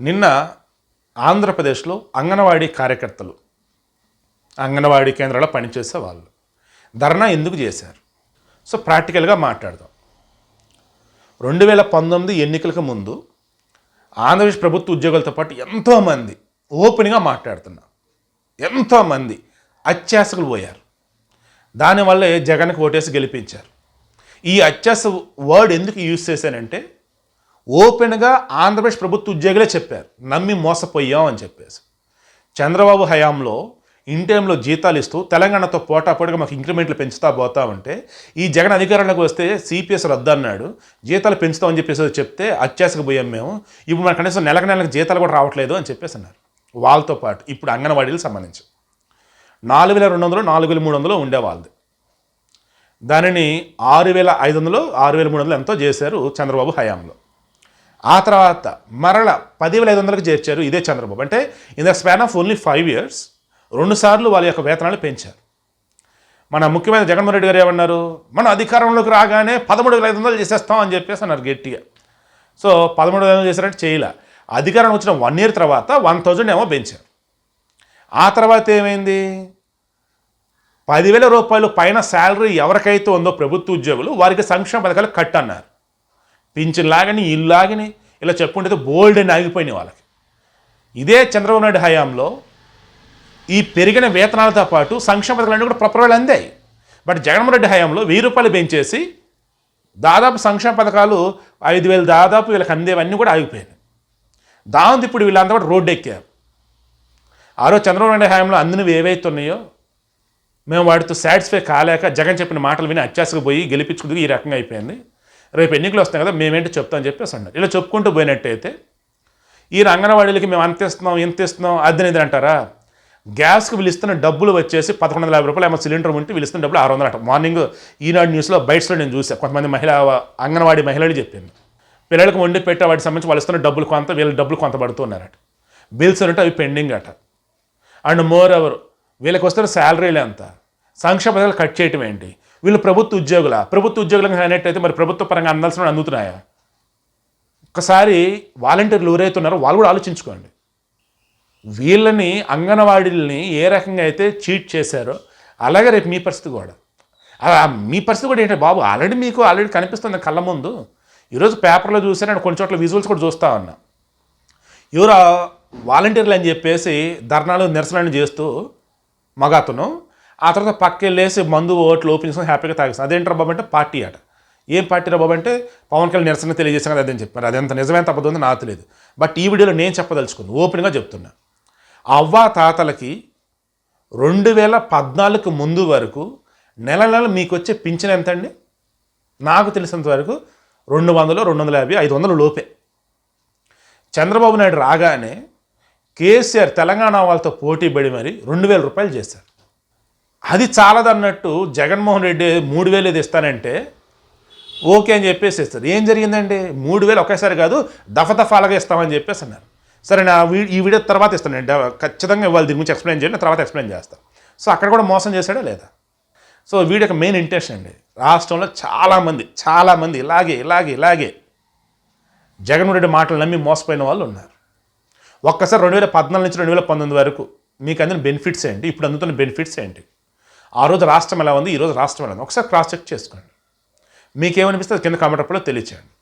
నిన్న ఆంధ్రప్రదేశ్లో అంగన్వాడీ కార్యకర్తలు అంగన్వాడీ కేంద్రాల్లో పనిచేసే వాళ్ళు ధర్నా ఎందుకు చేశారు? సో ప్రాక్టికల్గా మాట్లాడదాం. రెండు వేల పంతొమ్మిది ఎన్నికలకు ముందు ఆంధ్రప్రదేశ్ ప్రభుత్వ ఉద్యోగులతో పాటు ఎంతోమంది ఓపెన్గా మాట్లాడుతున్నారు ఎంతోమంది అత్యాసకులు పోయారు. దానివల్లే జగన్కి ఓటేసి గెలిపించారు. ఈ అత్యాస వర్డ్ ఎందుకు యూజ్ చేశానంటే ఓపెన్గా ఆంధ్రప్రదేశ్ ప్రభుత్వ ఉద్యోగులే చెప్పారు. నమ్మి మోసపోయాం అని చెప్పేసి. చంద్రబాబు హయాంలో ఇన్ టైంలో జీతాలు ఇస్తూ తెలంగాణతో పోటాపోటీగా మాకు ఇంక్రిమెంట్లు పెంచుతా పోతా ఉంటే ఈ జగన్ అధికారంలోకి వస్తే సిపిఎస్ రద్దన్నాడు జీతాలు పెంచుతామని చెప్పేసి చెప్తే అత్యాశకు పోయాం మేము. ఇప్పుడు మన కనీసం నెలకు నెలకు జీతాలు కూడా రావట్లేదు అని చెప్పేసి అన్నారు. వాళ్ళతో పాటు ఇప్పుడు అంగన్వాడీలకు సంబంధించి. నాలుగు వేల రెండు వందలు నాలుగు వేల మూడు వందలు ఉండేవాళ్ళది దానిని ఆరు వేల ఐదు వందలు ఆరు వేల మూడు వందలు ఎంతో చేశారు చంద్రబాబు హయాంలో. ఆ తర్వాత మరల పదివేల ఐదు వందలకు చేర్చారు ఇదే చంద్రబాబు. అంటే in the span of only five years రెండుసార్లు వాళ్ళ యొక్క వేతనాలు పెంచారు. మన ముఖ్యమైన జగన్మోహన్ రెడ్డి గారు ఏమన్నారు? మనం అధికారంలోకి రాగానే పదమూడు వేల ఐదు వందలు చేసేస్తాం అని చెప్పేసి అన్నారు గట్టిగా. సో పదమూడు వేల వందలు చేశారంటే చేయలే. అధికారం వచ్చిన వన్ ఇయర్ తర్వాత వన్ థౌజండ్ ఏమో పెంచారు. ఆ తర్వాత ఏమైంది? పదివేల రూపాయలు పైన శాలరీ ఎవరికైతే ఉందో ప్రభుత్వ ఉద్యోగులు వారికి సంక్షేమ పథకాలు కట్ అన్నారు పింఛన్ లాగని ఇల్లు లాగని ఇలా చెప్పుకుంటే బోల్డ్ అని ఆగిపోయినాయి వాళ్ళకి. ఇదే చంద్రబాబు నాయుడు హయాంలో ఈ పెరిగిన వేతనాలతో పాటు సంక్షేమ పథకాలన్నీ కూడా ప్రపరాలు అందాయి. బట్ జగన్మోహన్ రెడ్డి హయాంలో వెయ్యి రూపాయలు పెంచేసి దాదాపు సంక్షేమ పథకాలు ఐదు వేలు దాదాపు వీళ్ళకి అందేవన్నీ కూడా ఆగిపోయాయి దాంతో ఇప్పుడు వీళ్ళంతా కూడా రోడ్డు ఎక్కారు. ఆ రోజు చంద్రబాబు నాయుడు హయాంలో అందినవి ఏవైతే ఉన్నాయో మేము వాటితో సాటిస్ఫై కాలేక జగన్ చెప్పిన మాటలు విని అత్యాసకు పోయి గెలిపించుకుంటూ ఈ రకంగా అయిపోయింది. రేపు ఎన్నికలు వస్తాయి కదా మేమేంటి చెప్తామని చెప్పేసి అన్నారు ఇలా చెప్పుకుంటూ పోయినట్టయితే ఈ అంగన్వాడీలకి మేము అంత ఇస్తున్నాం ఇంత ఇస్తున్నాం అదని ఇది అంటారా? గ్యాస్కి వీళ్ళు డబ్బులు వచ్చేసి పదకొండు వందల యాభై రూపాయలు ఏమో సిలిండర్ ఉంటే వీళ్ళు డబ్బులు ఆరు వందలు అంట. మార్నింగ్ ఈనాడు న్యూస్లో బయట్స్లో నేను చూసాను కొంతమంది మహిళ అంగన్వాడీ మహిళలు చెప్పింది. పిల్లలకు వండి పెట్టే వాటికి సంబంధించి వాళ్ళు ఇస్తున్న డబ్బులు కొంత వీళ్ళ డబ్బులు కొంత పడుతున్నారట బిల్స్ అంటే అవి పెండింగ్ అట. అండ్ మోర్ ఎవరు వీళ్ళకి వస్తున్న శాలరీలు ఎంత? సంక్షేమ పథకాలు కట్ చేయటం ఏంటి? వీళ్ళు ప్రభుత్వ ఉద్యోగుల? ప్రభుత్వ ఉద్యోగులకు అయినట్టయితే మరి ప్రభుత్వ పరంగా అందాల్సిన అందుతున్నాయా? ఒకసారి వాలంటీర్లు ఎవరైతున్నారో వాళ్ళు కూడా ఆలోచించుకోండి. వీళ్ళని అంగన్వాడీలని ఏ రకంగా అయితే చీట్ చేశారో అలాగే రేపు మీ పరిస్థితి కూడా. అలా మీ పరిస్థితి కూడా ఏంటంటే బాబు ఆల్రెడీ మీకు ఆల్రెడీ కనిపిస్తుంది కళ్ళ ముందు. ఈరోజు పేపర్లో చూసాను నేను కొన్ని చోట్ల విజువల్స్ కూడా చూస్తా ఉన్నా. ఎవరో వాలంటీర్లు అని చెప్పేసి ధర్నాలు నిరసనలు చేస్తూ మగాతను ఆ తర్వాత పక్కెళ్ళేసి మందు ఓట్లు ఓపెన్ చేసుకొని హ్యాపీగా తాగిస్తాను అదేంటారు బాబు అంటే పార్టీ అట ఏం పార్టీ బాబు అంటే పవన్ కళ్యాణ్ నిరసన తెలియజేసాను కదా అదని చెప్పారు. అది ఎంత నిజమైన తప్పదో నాకు తెలియదు. బట్ ఈ వీడియోలో నేను చెప్పదలుచుకుంది ఓపెన్గా చెప్తున్నా. అవ్వ తాతలకి రెండు వేల పద్నాలుగు ముందు వరకు నెల నెల మీకు వచ్చే పింఛన్ ఎంత అండి నాకు తెలిసినంత వరకు రెండు వందలు రెండు వందల యాభై ఐదు వందలు లోపే. చంద్రబాబు నాయుడు రాగానే కేసీఆర్ తెలంగాణ వాళ్ళతో పోటీ పడి మరి రెండు వేల రూపాయలు చేశారు. అది చాలదన్నట్టు జగన్మోహన్ రెడ్డి మూడు వేలు ఏది ఇస్తానంటే ఓకే అని చెప్పేసి ఇస్తారు. ఏం జరిగిందండి? మూడు వేలు ఒకేసారి కాదు దఫదఫాలుగా ఇస్తామని చెప్పేసి అన్నారు. సరే నా ఈ వీడియో తర్వాత ఇస్తాను. నేను ఖచ్చితంగా ఇవాళ దీని గురించి ఎక్స్ప్లెయిన్ చేయండి తర్వాత ఎక్స్ప్లెయిన్ చేస్తాను సో అక్కడ కూడా మోసం చేశాడా లేదా? సో వీడియోకి మెయిన్ ఇంటెన్షన్ అండి. రాష్ట్రంలో చాలామంది చాలామంది ఇలాగే ఇలాగే ఇలాగే జగన్మోహన్ రెడ్డి మాటలు నమ్మి మోసపోయిన వాళ్ళు ఉన్నారు. ఒక్కసారి రెండు వేల పద్నాలుగు నుంచి రెండు వేల పంతొమ్మిది వరకు మీకు అందిన బెనిఫిట్స్ ఏంటి? ఇప్పుడు అందుతున్న బెనిఫిట్స్ ఏంటి? ఆ రోజు రాష్ట్రం ఎలా ఉంది? ఈరోజు రాష్ట్రం ఎలా ఉంది? ఒకసారి క్రాస్ చెక్ చేసుకోండి. మీకేమనిపిస్తే కింద కామెంట్ అప్పుడు తెలియచేయండి.